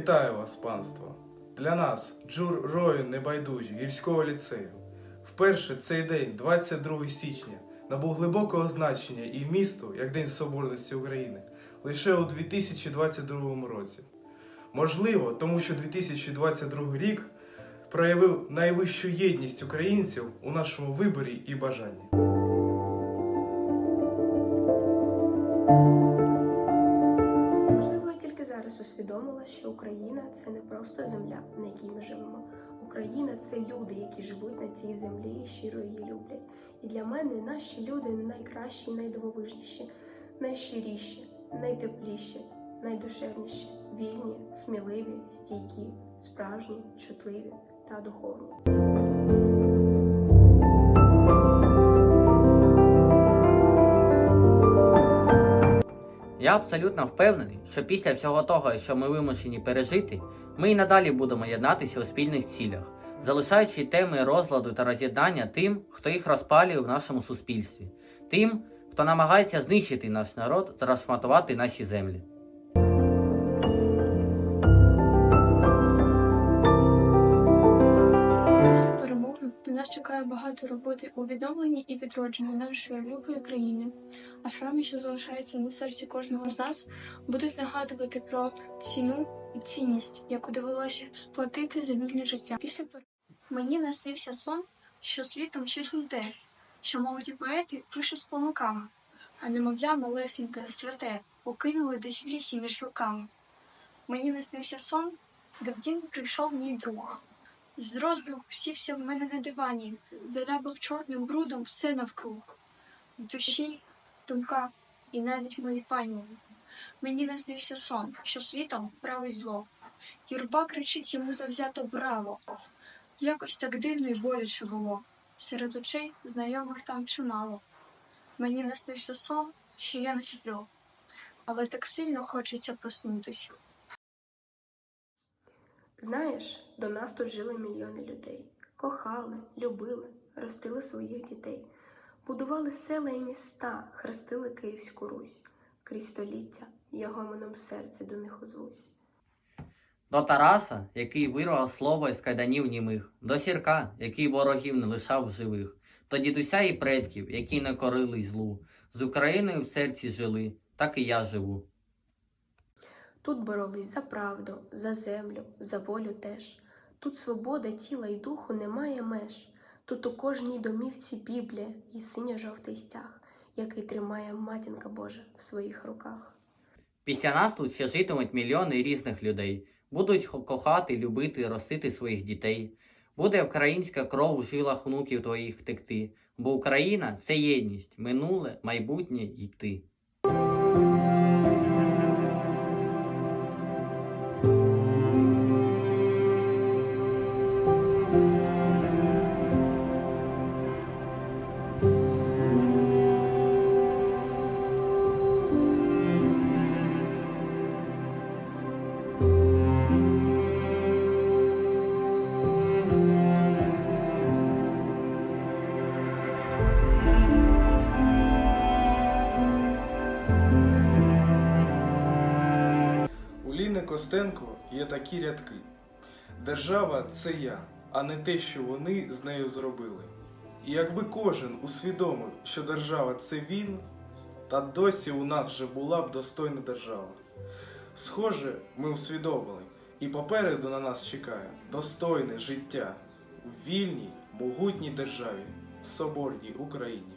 Вітаю вас, панство! Для нас, Джур Рою Небайдужі, гірського ліцею. Вперше цей день, 22 січня, набув глибокого значення і місту, як День Соборності України, лише у 2022 році. Можливо, тому що 2022 рік проявив найвищу єдність українців у нашому виборі і бажанні. Усвідомила, що Україна це не просто земля, на якій ми живемо. Україна це люди, які живуть на цій землі і щиро її люблять. І для мене наші люди найкращі, найдивовижніші, найщиріші, найтепліші, найдушевніші, вільні, сміливі, стійкі, справжні, чутливі та духовні. Я абсолютно впевнений, що після всього того, що ми вимушені пережити, ми і надалі будемо єднатися у спільних цілях, залишаючи теми розладу та роз'єднання тим, хто їх розпалює в нашому суспільстві, тим, хто намагається знищити наш народ та розшматувати наші землі. Чекає багато роботи у відновленні і відродженні нашої любої країни. А шрами, що залишаються на серці кожного з нас, будуть нагадувати про ціну і цінність, яку довелося сплатити за вільне життя. Після перемоги мені наснився сон, що світом щось не те, що молоді поети пишуть з помилками, а немовля малесеньке святе покинули десь в лісі між руками. Мені наснився сон, де в дім прийшов мій друг. З розбігу сівся в мене на дивані, зарябив чорним брудом все навкруг. В душі, в думках і навіть в моїй пані. Мені наснився сон, що світом править зло. Юрба кричить йому завзято браво. Якось так дивно й боляче було. Серед очей знайомих там чимало. Мені наснився сон, що я не сплю, але так сильно хочеться проснутися. Знаєш, до нас тут жили мільйони людей, кохали, любили, ростили своїх дітей, будували села і міста, хрестили Київську Русь, крізь століття його меном серця до них озвусь. До Тараса, який вирвав слово із кайданів німих, до сірка, який ворогів не лишав живих, до дідуся і предків, які не корили злу, з Україною в серці жили, так і я живу. Тут боролись за правду, за землю, за волю теж. Тут свобода тіла і духу немає меж. Тут у кожній домівці Біблія і синьо-жовтий стяг, який тримає матінка Божа в своїх руках. Після нас тут ще житимуть мільйони різних людей, будуть кохати, любити, ростити своїх дітей. Буде українська кров у жилах внуків твоїх текти, бо Україна це єдність, минуле, майбутнє й ти. Костенко є такі рядки: Держава це я, а не те, що вони з нею зробили. І якби кожен усвідомив, що держава це він, та досі у нас вже була б достойна держава. Схоже, ми усвідомили, і попереду на нас чекає достойне життя у вільній, могутній державі, соборній Україні.